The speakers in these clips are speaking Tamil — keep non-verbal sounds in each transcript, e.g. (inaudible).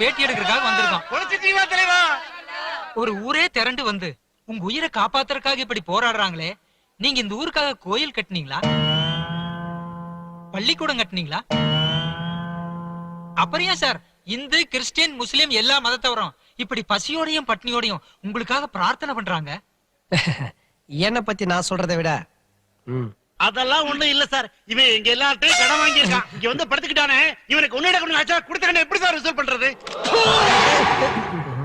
பேட்டி எடுக்கிறதுக்காக வந்திருக்கோம் ஒரு ஊரே திரண்டு வந்து உங்க உயிரை காப்பாத்துறதுக்காக இப்படி போராடுறாங்களே நீங்க இந்த ஊருக்காக கோயில் கட்டுனீங்களா? பள்ளிக்கூடம் கட்டுனீங்களா? அப்புறம் ஏன் சார் இந்து கிறிஸ்டியன் முஸ்லிம் எல்லா மதத்தவரும் இப்படி பசியோடையும் பட்னியோடையும் உங்களுக்காக பிரார்த்தனை பண்றாங்க? (laughs) என்னை பத்தி நான் சொல்றதை விட ம், அதெல்லாம் ஒண்ணும் இல்ல சார். இவன் இங்க எல்லார்ட்டையும் கடன் வாங்கியிருக்கான். இங்க வந்து படுத்துக்கிட்டானே. இவனுக்கு ஒன்னிட கொண்டு ஆச்சா கொடுத்தா எப்படி சார் ரிசல்ட் பண்றது?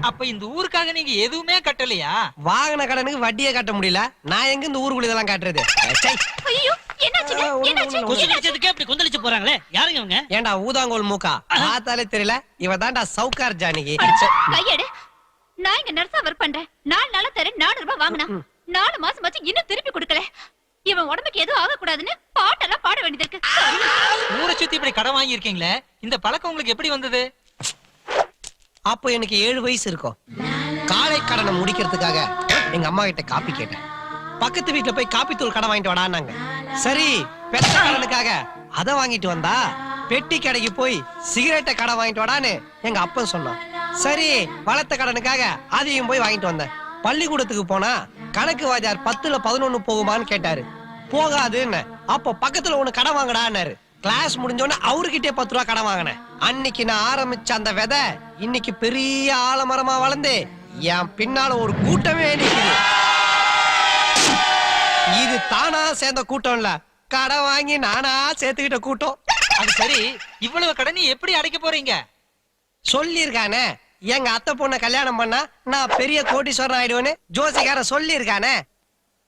அப்ப இந்த ஊருக்காக நீங்க எதுவுமே கட்டலையா? வாங்கின கடனுக்கு வட்டியே கட்ட முடியல. நான் எங்க இந்த ஊருக்குள்ள இதெல்லாம் காட்டுறது? சை. ஐயோ என்னாச்சுங்க? ஆ, ஒண்ணும் என்னாச்சு? ஒண்ணும் கொசு கடிச்சதுக்கே இப்படி கொந்தளிச்சு போறாங்களே? யாருங்க அவங்க ஏன்டா ஊதாங்கோல் மூக்கா? பார்த்தாலே தெரியல. இவ தான்டா சவுக்கார் ஜானகி. கையெடு. நான் இங்க நர்ஸா ஒர்க் பண்றேன். நாலு நாளா தரேன் நானூறு ரூபாய் வாங்கினா. நாலு மாசம் ஆச்சு இன்னும் திருப்பி கொடுக்கல. இவன் உடம்புக்கு எதுவும் ஆகக்கூடாதுன்னு பாட்டெல்லாம் பாட வேண்டியது இருக்கு ஊரை சுத்தி இப்படி கடன் வாங்கியிருக்கீங்களே? இந்த பழக்கம் உங்களுக்கு எப்படி வந்தது? அப்போ எனக்கு ஏழு வயசு இருக்கும். காலை கடனை முடிக்கிறதுக்காக எங்க அம்மா கிட்ட காப்பி கேட்டேன். பக்கத்து வீட்டுல போய் காப்பி தூள் கடை வாங்கிட்டு வாடான்னாங்க. சரி பெத்த கடனுக்காக அதை வாங்கிட்டு வந்தா பெட்டி கடைக்கு போய் சிகரெட்டை கடை வாங்கிட்டு வாடான்னு எங்க அப்பன் சொன்னான். சரி வளர்த்த கடனுக்காக அதையும் போய் வாங்கிட்டு வந்தேன். பள்ளிக்கூடத்துக்கு போனா கணக்கு வாத்தியார் பத்துல பதினொன்னு போகுமான்னு கேட்டாரு. போகாதுன்னு. அப்போ பக்கத்துல ஒண்ணு கடை வாங்கடான்னாரு. கிளாஸ் முடிஞ்சோடனே அவர்கிட்டே பத்து ரூபா கடை வாங்கினேன். அன்னைக்கு நான் ஆரம்பிச்ச அந்த விதை இன்னைக்கு பெரிய ஆலமரமா வளர்ந்து என் பின்னால ஒரு கூட்டமே நிற்குது இது தானா சேர்ந்த கூட்டம் இல்ல கடன் வாங்கி நானா சேர்த்துக்கிட்ட கூட்டம். அது சரி இவ்வளவு கடனை எப்படி அடைக்க போறீங்க? சொல்லியிருக்கானே. எங்க அத்தை பொண்ணை கல்யாணம் பண்ணா நான் பெரிய கோடீஸ்வரன் ஆயிடுவேன்னு ஜோசிகார சொல்லியிருக்கானே.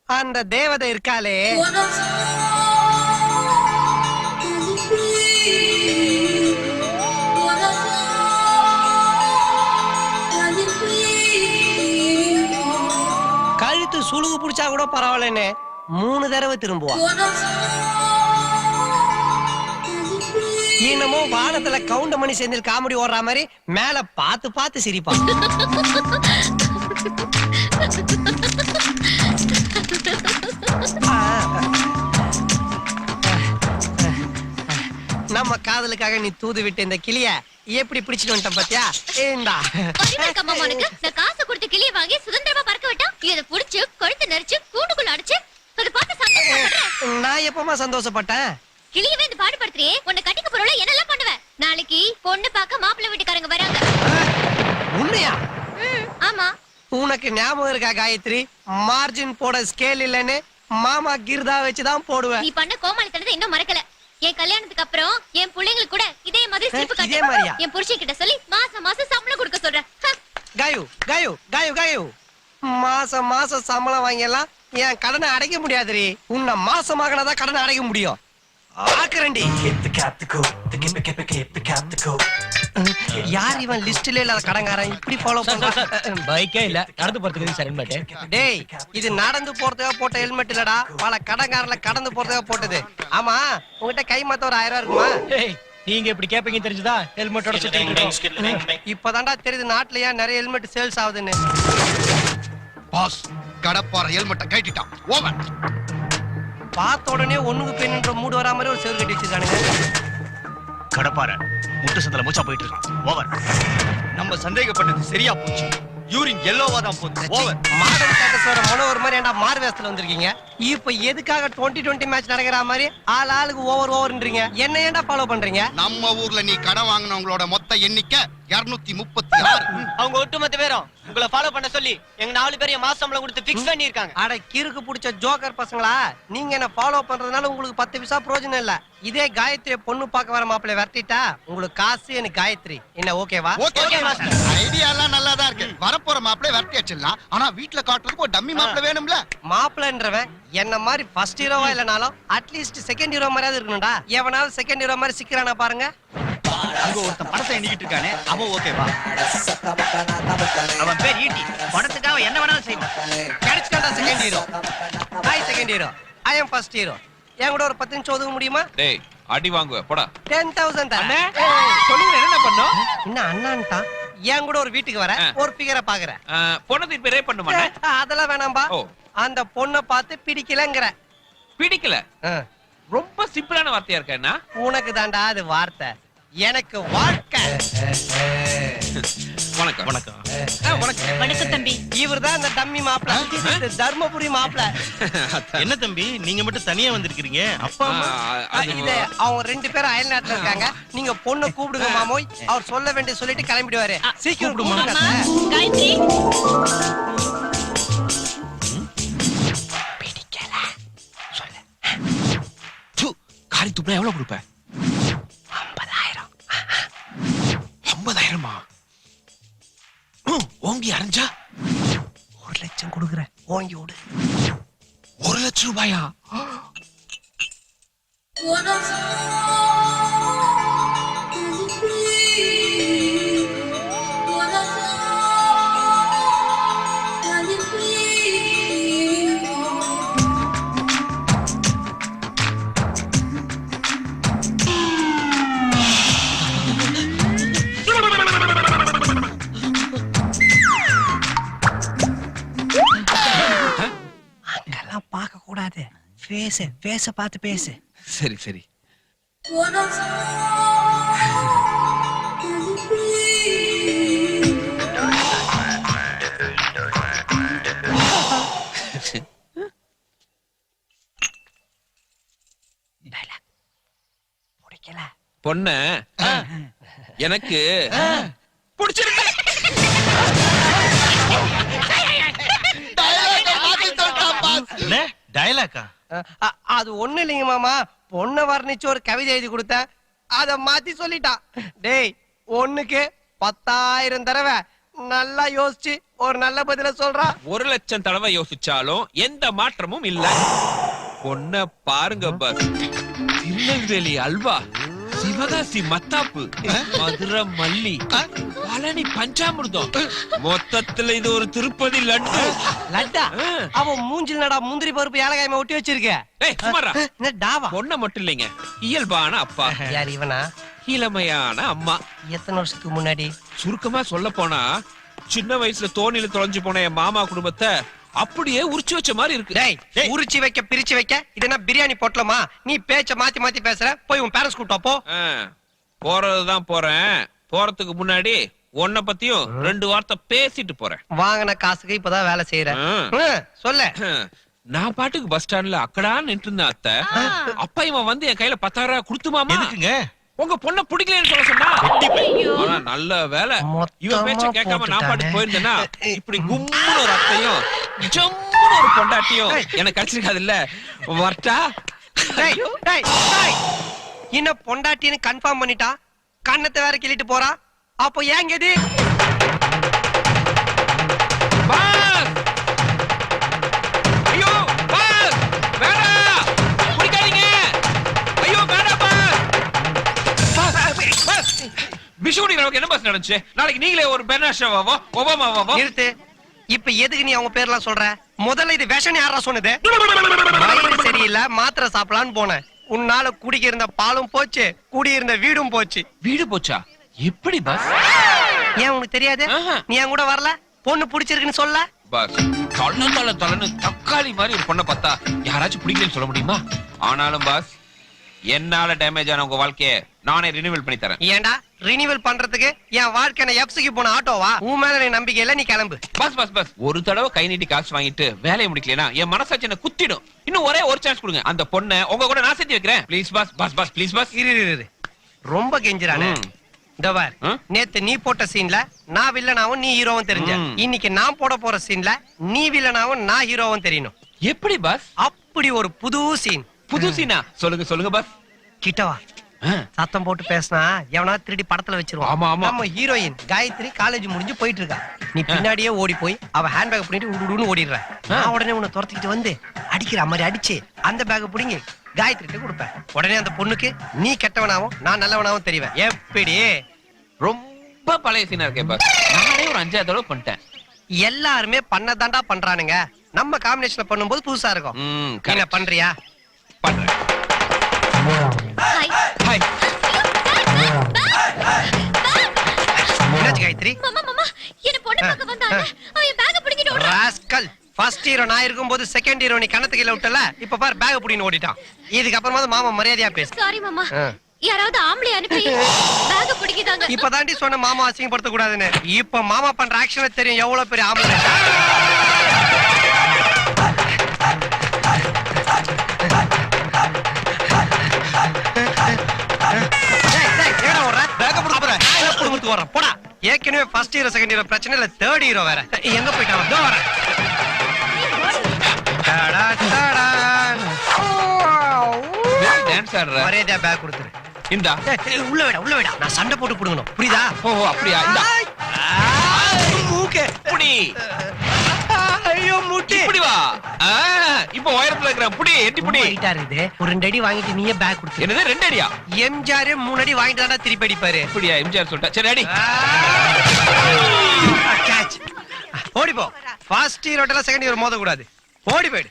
அந்த தேவதை இருக்காளே. கழுத்து சுழுகு புடிச்சா கூட பரவாயில்லன்னு மூணு தடவை திரும்புவா. என்னமோ வானத்துல கவுண்டமணி செந்தில் காமெடி ஓடுற மாதிரி மேல பார்த்து பார்த்து சிரிப்பான் (laughs) காதலுக்காக நீ தூது விட்டு இந்த கிளிய எப்படி பிடிச்சிட்டு வந்துட்ட பாத்தியா? ஏண்டா? நான் காசு கொடுத்து கிளிய வாங்கி சுதந்திரமா பறக்க விட்டா இதை புடிச்சு கழுத்து நெரிச்சு கூண்டுக்குள்ள அடிச்சு அதை பார்த்து சந்தோஷப்படுறேன் நான் எப்பமா சந்தோஷப்பட்டேன். கிளியவே இந்த பாடுபடுத்துறியே உன்னை கட்டிக்க போறோல என்னெல்லாம் பண்ணுவேன்? நாளைக்கு பொண்ணு பார்க்க மாப்பிள்ளை வீட்டுக்காரங்க வராங்க. உண்மையா? ஆமா. உனக்கு ஞாபகம் இருக்கா காயத்ரி? மார்ஜின் போட ஸ்கேல் இல்லைன்னு மாமா கிர்தா வச்சுதான் போடுவேன். நீ பண்ண கோமாளித்தனத்தை இன்னும் மறக்கல. என் கல்யாணத்துக்கு அப்புறம் என் பிள்ளைங்களுக்கு கூட இதே மாதிரி இதே காட்டு? என் புருஷன் கிட்ட சொல்லி மாசம் மாசம் சம்பளம் கொடுக்க சொல்றேன். காயு காயு காயு காயு. மாசம் மாசம் சம்பளம் வாங்கியெல்லாம் என் கடனை அடைக்க முடியாதுரி உன்னை மாசமாகனதான் கடனை அடைக்க முடியும். ஆக்குறண்டி (laughs) யார் இவன் லிஸ்ட்ல இல்லாத கடங்காரன் இப்படி ஃபாலோ பண்றான் பைக்கே இல்ல. நடந்து போறதுக்கு சார் ஹெல்மெட் டேய் இது நடந்து போறதுக்காக போட்ட ஹெல்மெட் இல்லடா. பல கடங்காரல கடந்து போறதுக்காக போட்டது. ஆமா உங்ககிட்ட கை மாத்த ஒரு ஆயிரம் ரூபாய் இருக்குமா? நீங்க இப்படி கேப்பீங்க தெரிஞ்சுதா? ஹெல்மெட்டோட சுத்தி இப்பதான்டா தெரியுது நாட்டுல ஏன் நிறைய ஹெல்மெட் சேல்ஸ் ஆகுதுன்னு. பாஸ் கடப்பார ஹெல்மெட்டை கட்டிட்டான். ஓவர் பார்த்த உடனே ஒண்ணுக்கு பெண்ணுன்ற மூடு வரா மாதிரி ஒரு செவரு கட்டி வச்சிருக்கானுங்க கடப்பார முட்டு சந்தில மூச்சா போயிட்டு இருக்கான். ஓவர் நம்ம சந்தேகப்பட்டது சரியா போச்சு. யூரின் எல்லோவா தான் போகுது. ஓவர் மாடர்ன் ஸ்டேட்டஸ் வர மனோவர் மாதிரி ஏன்டா மாறு வேஷத்துல வந்திருக்கீங்க? இப்ப எதுக்காக 20 20 மேட்ச் நடக்கிற மாதிரி ஆள் ஆளுக்கு ஓவர் ஓவர்ன்றீங்க என்ன ஏன்டா ஃபாலோ பண்றீங்க? நம்ம ஊர்ல நீ கடன் வாங்கினவங்களோட மொத்த எண்ணிக்கை 236 முப்பத்தி ஆறு. அவங்க ஒட்டுமொத்த பேரும் உங்களை ஃபாலோ பண்ண சொல்லி எங்க நாலு பேரையும் மாசம் சம்பளம் கொடுத்து ஃபிக்ஸ் பண்ணிருக்காங்க அட கிறுக்கு புடிச்ச ஜோக்கர் பசங்களா? நீங்க என்ன ஃபாலோ பண்றதுனால உங்களுக்கு பத்து பைசா பிரயோஜனம் இல்ல. இதே காயத்ரி பொண்ணு பார்க்க வர மாப்பிள்ளை விரட்டிட்டா உங்களுக்கு காசு எனக்கு காயத்ரி. என்ன ஓகேவா? ஓகே ஐடியா எல்லாம் நல்லா தான் இருக்கு வரப்போற மாப்பிளை விரட்டி வச்சிடலாம் ஆனா வீட்ல காட்டுறதுக்கு ஒரு டம்மி மாப்பிளை வேணும்ல? மாப்பிள்ளைன்றவன் என்ன மாதிரி ஃபர்ஸ்ட் ஹீரோவா இல்லனாலும் அட்லீஸ்ட் செகண்ட் ஹீரோ மாதிரியாவது இருக்கணும்டா. எவனாவது செகண்ட் ஹீரோ மாதிரி சிக்கிறானா பாருங்க. அங்க ஒருத்தன் படத்தை எண்ணிக்கிட்டு இருக்கானே அவன் ஓகேவா அவன் பேர் ஈட்டி. படத்துக்காக என்ன வேணாலும் செய்வான். கிடைச்சிட்டாண்டா second hero hi second hero I am first hero என் கூட ஒரு பத்து நிமிஷம் ஒதுக்க முடியுமா? டேய் அடி வாங்குவ போடா. டென் தௌசண்ட் சொல்லுங்க என்ன பண்ணோம்? என்ன அண்ணான்ட்டா? என் கூட ஒரு வீட்டுக்கு வர. ஒரு பிகரை பாக்குறேன். பொண்ணு இப்ப ரே பண்ண மாட்டேன் அதெல்லாம் வேணாம்பா. அந்த பொண்ணை பார்த்து பிடிக்கலங்கிற. பிடிக்கல. ரொம்ப சிம்பிளான வார்த்தையா இருக்கேன்னா உனக்கு தாண்டா அது வார்த்தை. எனக்கு வாழ்க்கை. வணக்கம். வணக்கம். வணக்கம். தம்பி. இவர் தான் இந்த டம்மி மாப்பிள்ள தர்மபுரி மாப்பிள்ள என்ன தம்பி நீங்க மட்டும் தனியா வந்திருக்கீங்க அப்பா இல்ல அவங்க ரெண்டு பேரும் அயல் நாட்டுல இருக்காங்க. நீங்க பொண்ணை கூப்பிடுங்க மாமோய். அவர் சொல்ல வேண்டிய சொல்லிட்டு கிளம்பிடுவாரு. சீக்கிரம் காயத்ரி. காரி துப்புனா எவ்வளவு கொடுப்ப? ஐம்பதாயிரமா? ஓங்கி அரைஞ்சா? ஒரு லட்சம் கொடுக்குறேன். ஓங்கி விடு. ஒரு லட்சம் ரூபாயா? கூடாது. பேசு பேச பார்த்து பேசு. சரி சரி. பொண்ண எனக்கு பிடிச்சிருக்கு. டயலாக்கா அது ஒண்ணு இல்லைங்க மாமா. பொண்ணை வர்ணிச்சு ஒரு கவிதை எழுதி கொடுத்தேன். அத மாத்தி சொல்லிட்டான் டேய் ஒண்ணுக்கு பத்தாயிரம் தடவை நல்லா யோசிச்சு ஒரு நல்ல பதில சொல்றா. ஒரு லட்சம் தடவை யோசிச்சாலும் எந்த மாற்றமும் இல்ல. பொண்ண பாருங்க பஸ். திருநெல்வேலி அல்வா. சிவகாசி மத்தாப்பு. மதுரை மல்லி. பழனி பஞ்சாமிர்தம். மொத்தத்துல இது ஒரு திருப்பதி லட்டு. லட்டா. அவன் மூஞ்சில் நடா முந்திரி பருப்பு ஏலகாயமா ஒட்டி வச்சிருக்க? டாவா? பொண்ண மட்டும் இல்லைங்க. இயல்பான அப்பா. யார் இவனா? இளமையான அம்மா. எத்தனை வருஷத்துக்கு முன்னாடி? சுருக்கமா சொல்ல போனா சின்ன வயசுல தோணில தொலைஞ்சு போன என் மாமா குடும்பத்தை அப்படியே உரிச்சு வச்ச மாதிரி இருக்கு. டேய் உரிச்சு வைக்க பிரிச்சு வைக்க இது என்ன பிரியாணி பொட்டலமா? நீ பேச்ச மாத்தி மாத்தி பேசுற. போய் உன் பேரண்ட்ஸ் கூட்டா போ. போறதுதான் போறேன். போறதுக்கு முன்னாடி உன்னை பத்தியும் ரெண்டு வார்த்தை பேசிட்டு போறேன். வாங்கின காசுக்கு இப்பதான் வேலை செய்யற. ஆ. ம், சொல்லு. நான் பாட்டுக்கு பஸ் ஸ்டாண்ட்ல அக்கடா நின்று இருந்தேன் அத்தை. அப்பா இவன் வந்து என் கையில பத்தாயிரம் ரூபாய் கொடுத்துமாமா? எதுக்குங்க? உங்க பொண்ண பிடிக்கலன்னு சொல்ல சொன்னா? ஆனா நல்ல வேலை. இவன் பேச்ச கேட்காம நான் பாட்டு போட்டுட்டானே. போயிருந்தேன்னா இப்படி கும்முன்னு ஒரு அத்தையும் ஜம்முன்னு ஒரு பொண்டாட்டியும் எனக்கு கிடைச்சிருக்காது இல்ல வரட்டா. இன்னும் பொண்டாட்டின்னு கன்ஃபார்ம் பண்ணிட்டா? கண்ணத்தை வேற கிள்ளிட்டு போறா? அப்போ ஏங்க இது? விஷுவடி நமக்கு என்ன பாஸ் நடந்துச்சு? நாளைக்கு நீங்களே ஒரு பெர்னாஷாவாவோ ஒபாமாவாவோ நிறுத்து. இப்ப எதுக்கு நீ அவங்க பேர்லாம் சொல்ற? முதல்ல இது விஷம் யாரா சொன்னது? சரியில்லை மாத்திரை சாப்பிடலான்னு போனேன். உன்னால குடிக்க இருந்த பாலும் போச்சு குடியிருந்த வீடும் போச்சு. வீடு போச்சா? எப்படி பாஸ் ஏன் உனக்கு தெரியாது. நீ என் கூட வரல? பொண்ணு பிடிச்சிருக்குன்னு சொல்ல? பாஸ் தொல்ல தொல்ல தொல்லன்னு தக்காளி மாதிரி ஒரு பொண்ணை பார்த்தா யாராச்சும் பிடிக்கலன்னு சொல்ல முடியுமா? ஆனாலும் பாஸ் என்னால டேமேஜ் ஆன உங்க வாழ்க்கைய நானே ரினிவல் பண்ணி தரேன். ஏன்டா ரினிவல் பண்றதுக்கு என் வாழ்க்கை நான் எப்சிக்கு போன ஆட்டோவா? உன் மேல நீ நம்பிக்கை இல்ல நீ கிளம்பு. Bus bus bus. ஒரு தடவை கை நீட்டி காசு வாங்கிட்டு வேலையை முடிக்கலனா என் மனசாட்சி என்ன குத்திடும். இன்னும் ஒரே ஒரு சான்ஸ் கொடுங்க. அந்த பொண்ணை உங்க கூட நான் சேர்த்து வைக்கிறேன். Please bus bus bus please bus இரு இரு, இரு. ரொம்ப பார் ஆ? நேத்து நீ போட்ட சீன்ல நான் வில்லனாவும் நீ ஹீரோவும் தெரிஞ்ச. இன்னைக்கு நான் போட போற சீன்ல நீ வில்லனாவும் நான் ஹீரோவும் தெரியணும் எப்படி பஸ் அப்படி ஒரு புது சீன் புது சீனா சொல்லுங்க சொல்லுங்க பஸ் கிட்டவா சத்தம் போட்டு பேசினா எவனா திருடி படத்துல வச்சிருவான். ஆமா, ஆமா. நம்ம ஹீரோயின் காயத்ரி காலேஜ் முடிஞ்சு போயிட்டு இருக்கா நீ பின்னாடியே ஓடி போய் அவ ஹேண்ட் பேக் பண்ணிட்டு உடுன்னு ஓடிடுற. நான் உடனே உன்னை துரத்திக்கிட்டு வந்து அடிக்கிற மாதிரி அடிச்சு அந்த பேக் புடிங்கி காயத்ரிட்ட கொடுப்பேன். உடனே அந்த பொண்ணுக்கு நீ கெட்டவனாவும் நான் நல்லவனாவும் தெரிவேன். எப்படி? ரொம்ப பழைய சீனா இருக்கே பஸ் நானே ஒரு அஞ்சாவது தடவை பண்ணிட்டேன். எல்லாருமே பண்ணதாண்டா பண்றானுங்க. நம்ம காம்பினேஷன்ல பண்ணும்போது புதுசா இருக்கும். என்ன பண்றியா? பண்றேன். ஹாய். ஹாய் என்னாச்சு காயத்ரி? மாமா மாமா என்ன பொண்ணு பார்க்க வந்தாங்க அவன் பேக்க பிடிக்கிட்டு ஓடுறான். ராஸ்கல் ஃபர்ஸ்ட் ஹீரோ நான் இருக்கும்போது செகண்ட் ஹீரோ நீ கணத்து கீழ விட்டல இப்ப பாரு பேக் புடின்னு ஓடிட்டான். இதுக்கு அப்புறமா மாமா மரியாதையா பேசு. சாரி மாமா. ஆ. யாராவது ஆம்பளை அனுப்பி பேக பிடிக்குதாங்க இப்ப தாண்டி சொன்ன மாமா அசிங்கப்படுத்த கூடாதுன்னு இப்ப மாமா பண்ற ஆக்ஷனை தெரியும் எவ்வளவு பெரிய ஆம்பளை. புடுங்கிட்டு ஓடுறேன். போடா. ஏற்கனவே ஃபர்ஸ்ட் ஹீரோ செகண்ட் ஹீரோ பிரச்சனை இல்ல. தேர்ட் ஹீரோ வேற. எங்க போயிட்டான் இதோ வரேன் டடா, டடா. டான்ஸ் ஆடுற. மரியாதையா பேக் கொடுத்துரு. இந்தா. உள்ள விடா உள்ள விடா. நான் சண்டை போட்டு புடுங்கணும். புரியுதா? ஓ அப்படியா? இந்தா. மூக்கு புடி முட்டி. இப்படி வா. ஆ, இப்ப உயரத்துல இருக்கிற புடி எட்டி புடி. ஹைட்டா இருக்குது ஒரு ரெண்டு அடி வாங்கிட்டு நீயே பேக் கொடுத்து என்னது ரெண்டு அடியா எம்ஜிஆர் மூணு அடி வாங்கிட்டு தானே திருப்பி அடிப்பாரு. இப்படியா எம்ஜிஆர் சொல்லிட்டா. சரி அடி. கேட்ச் ஓடி போ. ஃபர்ஸ்ட் செகண்ட் ஹீரோ மோத கூடாது ஓடி போயிடு.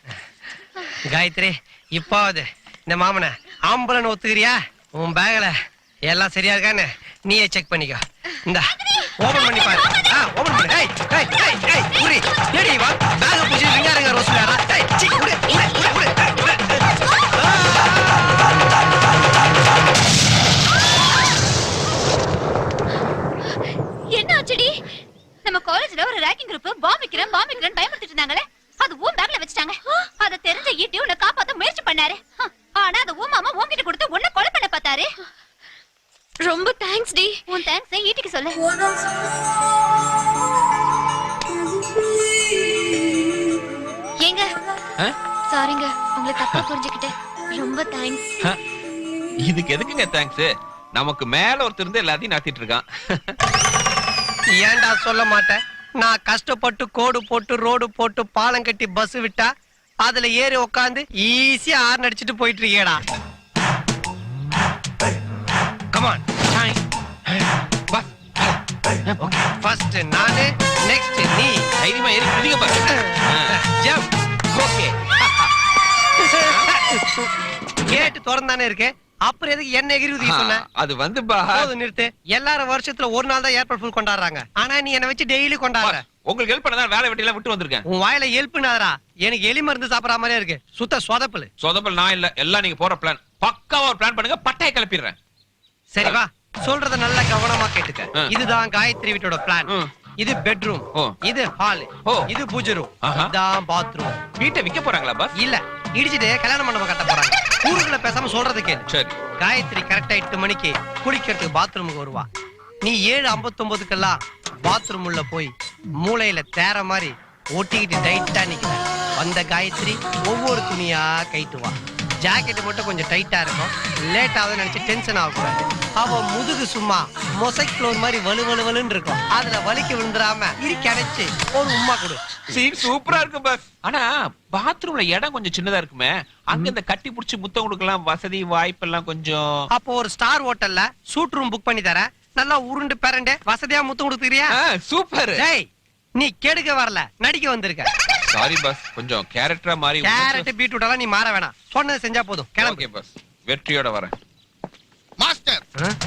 காயத்ரி இப்பாவது. இந்த மாமனை ஆம்பளன் ஒத்துக்கிறியா? உன் பேக்ல எல்லாம் சரியா இருக்கான்னு நீயே செக் பண்ணிக்கோ. இந்த. ஓபன் பண்ணி பாரு. ஆ ஓபன் பண்ணு. டேய் டேய் டேய் டேய் புரி டேடி வா. பேக் புடிச்சு விஞ்ஞானங்க ரோஸ் வேறா ஏய் சி உடு உடு உடு உடு என்ன ஆச்சுடி? நம்ம காலேஜ்ல ஒரு ரேக்கிங் குரூப் பாம் வைக்கிறேன் பாம் வைக்கிறேன் பயமுறுத்திட்டு இருந்தாங்களே. அது உன் பேக்ல வச்சுட்டாங்க. அத தெரிஞ்ச ஈட்டி உன்னை காப்பாத்த முயற்சி பண்ணாரு. ஆனா அது ஊமாமா மாமா உன்கிட்ட கொடுத்து உன்னை கொலை பண்ண பார்த்தாரு. ரொம்ப தேங்க்ஸ் டி. உன் தேங்க்ஸ் ஈட்டிக்கு சொல்லு. ஏங்க? சாரிங்க உங்களை தப்பா புரிஞ்சுக்கிட்டேன். ரொம்ப தேங்க்ஸ் இதுக்கு எதுக்குங்க தேங்க்ஸ் நமக்கு மேல ஒருத்தர் இருந்து எல்லாத்தையும் நடத்திட்டு இருக்கான். ஏன்டா சொல்ல மாட்டேன்? நான் கஷ்டப்பட்டு கோடு போட்டு ரோடு போட்டு பாலம் கட்டி பஸ் விட்டா அதுல ஏறி உக்காந்து ஈஸியா ஆறு அடிச்சிட்டு போயிட்டு இருக்கேடா கமான் ஃபர்ஸ்ட் நானு நெக்ஸ்ட் நீ. தைரியமா ஏறி குதிக்க பாரு. ஜம்ப் ஓகே கேட் திறந்தானே இருக்கு அப்புறம் எதுக்கு என்ன எகிரி உதவி சொன்ன? அது வந்து போதும் நிறுத்து. எல்லாரும் வருஷத்துல ஒரு நாள் தான் ஏர்போர்ட் ஃபுல் கொண்டாடுறாங்க. ஆனா நீ என்ன வச்சு டெய்லி கொண்டாடுற. உங்களுக்கு ஹெல்ப் பண்ணதான் வேலை வெட்டியெல்லாம் விட்டு வந்திருக்கேன். உன் வாயில எழுப்புனாதரா எனக்கு எலி மருந்து சாப்பிடற மாதிரியே இருக்கு. சுத்த சொதப்பலு. சொதப்பல் நான் இல்ல எல்லாம் நீங்க போற பிளான் பக்காவா ஒரு பிளான் பண்ணுங்க பட்டைய கிளப்பிடுறேன். சரி வா. சொல்றத நல்லா கவனமா கேட்டுக்க. இதுதான் காயத்ரி வீட்டோட பிளான். இது பெட்ரூம். இது ஹால். இது பூஜை ரூம். இதான் பாத்ரூம் வீட்டை விக்க போறாங்களா பாஸ் இல்ல. இடிச்சிட்டு கல்யாண மண்டபம் கட்ட போறாங்க. ஊருக்குள்ள பேசாம சொல்றது கேளு. சரி. காயத்ரி கரெக்டா எட்டு மணிக்கு குளிக்கிறதுக்கு பாத்ரூமுக்கு வருவா. நீ ஏழு ஐம்பத்தொன்பதுக்கெல்லாம் பாத்ரூம் உள்ள போய் மூளையில தேர மாதிரி ஒட்டிக்கிட்டு டைட்டா நிக்கிற. வந்த காயத்ரி ஒவ்வொரு துணியா கைட்டுவா ஜாக்கெட் மட்டும் கொஞ்சம் டைட்டா இருக்கும். லேட் ஆகுதுன்னு நினைச்சு டென்ஷன் ஆகக்கூடாது. அவ முதுகு சும்மா மொசைக் ஃப்ளோர் மாதிரி வலு வலு வலுன்னு இருக்கும். அதுல வலிக்கு விழுந்துராம இறுக்கி அடைச்சு ஒரு உம்மா கொடு. சீன் சூப்பரா இருக்கு பாஸ். ஆனா பாத்ரூம்ல இடம் கொஞ்சம் சின்னதா இருக்குமே. அங்க இந்த கட்டி புடிச்சு முத்தம் கொடுக்கலாம் வசதி வாய்ப்பெல்லாம் கொஞ்சம். அப்போ ஒரு ஸ்டார் ஹோட்டல்ல சூட் ரூம் புக் பண்ணி தரேன். நல்லா உருண்டு பெரண்டு வசதியா முத்தம் கொடுத்துக்கிறியா சூப்பர். டேய் நீ கெடுக்க வரல. நடிக்க வந்திருக்க. Sorry boss. கொஞ்சம் கேரக்டரா மாறி கேரட் பீட்ரூட் எல்லாம் நீ மாற வேணாம். சொன்னது செஞ்சா போதும். கிளம்பு. பாஸ். வெற்றியோட வரேன். மாஸ்டர்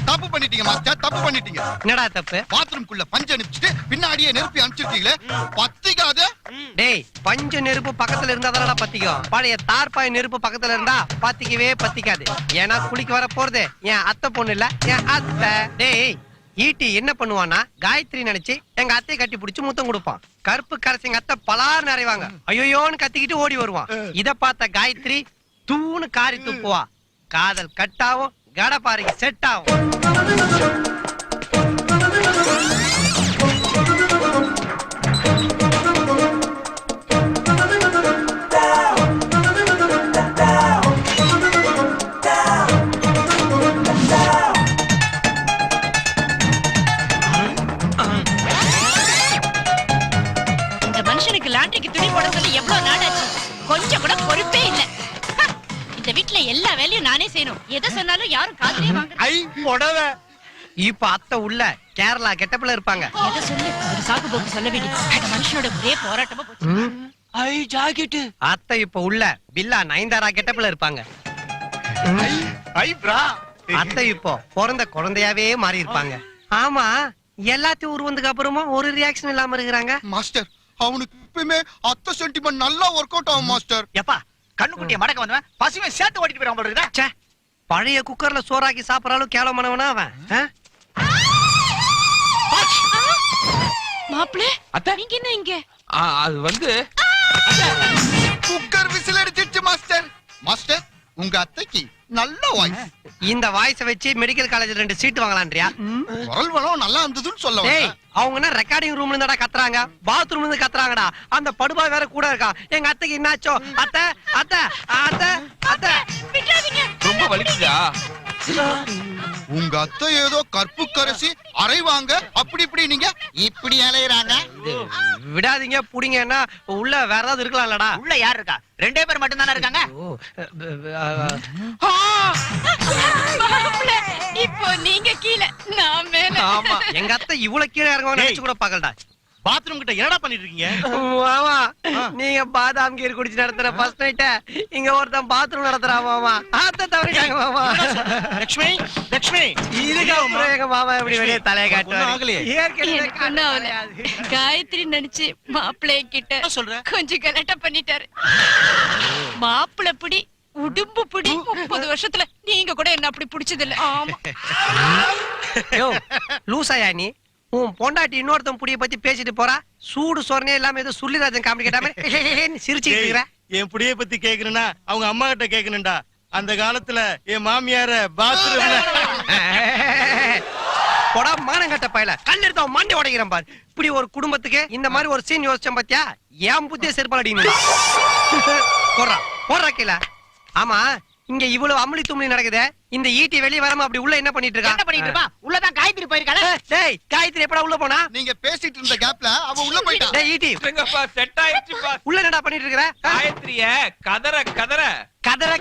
தப்பு பண்ணிட்டீங்க மாஸ்டர் தப்பு பண்ணிட்டீங்க. என்னடா தப்பு? பாத்ரூம்குள்ள பஞ்சு அனுப்பிச்சிட்டு பின்னாடியே நெருப்பி அனுப்பிச்சிருக்கீங்களே பத்திக்காது. டேய் பஞ்ச நெருப்பு பக்கத்துல இருந்தா தானடா பத்திக்கும். பழைய தார்பாய் நெருப்பு பக்கத்துல இருந்தா பத்திக்கவே பத்திக்காது. ஏன்னா குளிக்க வர போறது என் அத்தை பொண்ணு இல்ல என் அத்தை. டேய் ஈட்டி என்ன பண்ணுவானா காயத்ரி நினைச்சு எங்க அத்தையை கட்டி பிடிச்சு முத்தம் கொடுப்பான். கருப்பு கரைசி எங்க அத்தை பலார் நிறைவாங்க ஐயோன்னு கத்திக்கிட்டு ஓடி வருவான். இத பார்த்த காயத்ரி தூணு காரி துப்புவா காதல் கட்டாவும் கடப்பாறைக்கு செட் ஆகும். நானே செய்யணும். எதை சொன்னாலும் யாரும் காதுலயே வாங்க ஐ புடவை. இப்ப அத்தை உள்ள கேரளா கெட்டப்புல இருப்பாங்க. எதை சொல்லு? ஒரு சாக்கு போக்கு சொல்ல வேண்டி. இந்த மனுஷனோட ஒரே போராட்டமா போச்சு. ஐ ஜாக்கெட் அத்தை இப்ப உள்ள பில்லா நயன்தாரா கெட்டப்புல இருப்பாங்க. ஐ ஐ பிரா. அத்தை இப்போ பிறந்த குழந்தையாவே மாறி இருப்பாங்க. ஆமா எல்லாத்தையும் உருவந்துக்கு அப்புறமா ஒரு ரியாக்ஷன் இல்லாம இருக்கிறாங்க. மாஸ்டர் அவனுக்கு எப்பயுமே அத்த சென்டிமெண்ட் நல்லா ஒர்க் அவுட் ஆகும் மாஸ்டர். எப்பா கண்ணுக்குட்டிய மடக்க வந்தவன் பசுமை சேர்த்து ஓட்டிட்டு போயிடாம ச்சே பழைய குக்கர்ல சோறாக்கி சாப்பிடறாலும் கேவலமானவனா அவன்? ஆ? மாப்பிள அத்தை! நீங்க என்ன இங்க? ஆ, அது வந்து குக்கர் விசில் அடிச்சிருச்சு மாஸ்டர். மாஸ்டர் உங்க அத்தைக்கு நல்ல வாய்ஸ் இந்த வாய்ஸ வச்சு மெடிக்கல் காலேஜ்ல ரெண்டு சீட் வாங்கலான்றியா? குரல் வளம் நல்லா இருந்ததுன்னு சொல்ல டேய். அவங்க என்ன ரெக்கார்டிங் ரூம்ல இருந்தாடா கத்துறாங்க. பாத்ரூம்ல இருந்து கத்துறாங்கடா. அந்த படுபா வேற கூட இருக்கா. எங்க அத்தைக்கு என்னாச்சோ அத்தை அத்தை அத்தை அத்தை. ரொம்ப வலிக்குதா உங்க அத்தை ஏதோ கற்பு கரசி அரைவாங்க அப்படி இப்படி நீங்க இப்படி அலையறாங்க. விடாதீங்க புடிங்கன்னா உள்ள வேற ஏதாவது இருக்கலாம்லடா. உள்ள யார் இருக்கா? ரெண்டே பேர் மட்டும் தானே இருக்காங்க இப்போ நீங்க கீழே நான் மேல. ஆமா எங்க அத்தை இவ்வளவு கீழே இறங்குவாங்க நினைச்சு கூட பாக்கலடா பாத்ரூம் கிட்ட என்னடா பண்ணிட்டு இருக்கீங்க? மாமா நீங்க பாதாம் கீர் குடிச்சு நடத்துற ஃபர்ஸ்ட் நைட்ட இங்க ஒருத்தன் பாத்ரூம் நடத்துறா மாமா. ஆத்த தவறிட்டாங்க மாமா. லட்சுமி லட்சுமி இதுக்கு அப்புறம் எங்க மாமா எப்படி வெளியே தலைய. காட்டுவாரு? ஏற்கனவே. காயத்ரி நினைச்சு மாப்பிள்ளை கிட்ட என்ன சொல்ற? கொஞ்சம் கலட்ட பண்ணிட்டாரு. மாப்பிள்ளை பிடி உடும்பு பிடி முப்பது வருஷத்துல நீங்க கூட என்ன அப்படி பிடிச்சது இல்ல ஆமா. யோ லூசாயா நீ? உன் பொண்டாட்டி இன்னொருத்தன் புடிய பத்தி பேசிட்டு போறா? சூடு சொரணே இல்லாம ஏதோ சுள்ளிராஜன் காமெடி கேட்டாம சிரிச்சுக்கிட்டு இருக்கிற. என் புடிய பத்தி கேக்குறேன்னா அவங்க அம்மா கிட்ட கேக்குறேன்டா. அந்த காலத்துல என் மாமியார பாத்ரூம்ல போடா மானங்கட்ட பயல. கல் எடுத்து அவன் மண்டை உடைக்கிறேன் பாரு. இப்படி ஒரு குடும்பத்துக்கு இந்த மாதிரி ஒரு சீன் யோசிச்சேன் பாத்தியா? ஏன் புத்திய செருப்பால் அடிக்கணும் போடுறா போடுறா கீழ. ஆமா இங்க இவ்வளவு அமளி தும்மலி நடக்குதே? இந்த ஈட்டி வெளிய வராம அப்படி உள்ள என்ன பண்ணிட்டு இருக்கா? என்ன பண்ணிட்டு இருப்பா உள்ளதான் காயத்ரி போயிருக்காளே. டேய் காயத்ரி எப்படா உள்ள போனா? நீங்க பேசிட்டு இருந்த கேப்ல அவ உள்ள போயிட்டா. டேய் ஈட்டி. செட் ஆயிடுச்சுப்பா. உள்ள என்னடா பண்ணிட்டு இருக்கிற? காயத்ரிய கதற கதற. கதற